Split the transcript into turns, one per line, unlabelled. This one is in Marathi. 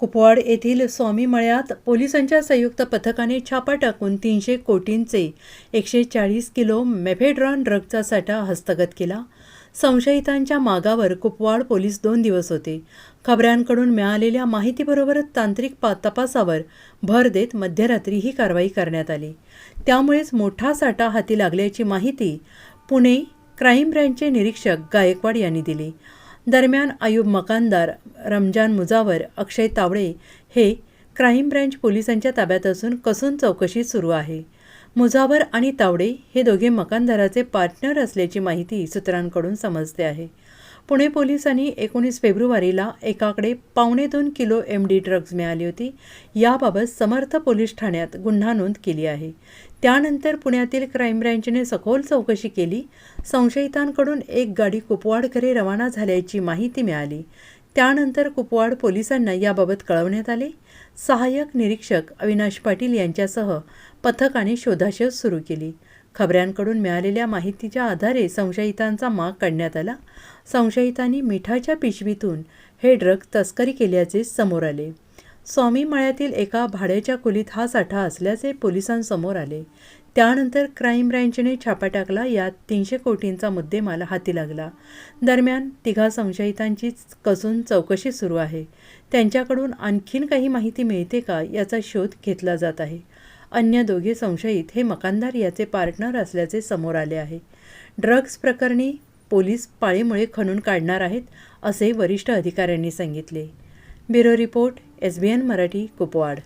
कुपवाड येथील स्वामी मळ्यात पोलिसांच्या संयुक्त पथकाने छापा टाकून तीनशे कोटींचे एकशे चाळीस किलो मेफेड्रॉन ड्रगचा साठा हस्तगत केला. संशयितांच्या मागावर कुपवाड पोलीस दोन दिवस होते. खबऱ्यांकडून मिळालेल्या माहितीबरोबरच तांत्रिक पा तपासावर भर देत मध्यरात्री ही कारवाई करण्यात आली. त्यामुळेच मोठा साठा हाती लागल्याची माहिती पुणे क्राईम ब्रँचचे निरीक्षक गायकवाड यांनी दिली. दरम्यान आयुब मकानदार रमजान मुजावर अक्षय तावडे हे क्राईम ब्रँच पोलिसांच्या ताब्यात असून कसून चौकशी सुरू आहे. मुजावर आणि तावडे हे दोघे मकानदाराचे पार्टनर असल्याची माहिती सूत्रांकडून समजते आहे. पुणे पोलिसांनी एकोणीस फेब्रुवारीला एकाकडे पावणे दोन किलो एम डी ड्रग्ज मिळाली होती. याबाबत समर्थ पोलीस ठाण्यात गुन्हा नोंद केली आहे. त्यानंतर पुण्यातील क्राईम ब्रँचने सखोल चौकशी केली. संशयितांकडून एक गाडी कुपवाडकडे रवाना झाल्याची माहिती मिळाली. त्यानंतर कुपवाड पोलिसांना याबाबत कळवण्यात आले. सहाय्यक निरीक्षक अविनाश पाटील यांच्यासह पथकाने शोधाशोध सुरू केली. खबऱ्यांकडून मिळालेल्या माहितीच्या आधारे संशयितांचा माग काढण्यात आला. संशयितांनी मिठाच्या पिशवीतून हे ड्रग तस्करी केल्याचे समोर आले. स्वामी मळ्यातील एका भाड्याच्या खोलीत हा साठा असल्याचे पोलिसांसमोर आले. त्यानंतर क्राईम ब्रँचने छापा टाकला यात तीनशे कोटींचा मुद्देमाल हाती लागला. दरम्यान तिघा संशयितांची कसून चौकशी सुरू आहे. त्यांच्याकडून आणखीन काही माहिती मिळते का याचा शोध घेतला जात आहे. अन्य दोघे संशयित हे मकानदार याचे पार्टनर असल्याचे समोर आले आहे. ड्रग्ज प्रकरणी पोलीस पाळीमुळे खणून काढणार आहेत असे वरिष्ठ अधिकाऱ्यांनी सांगितले. Bureau report S B N Marathi Kupwad.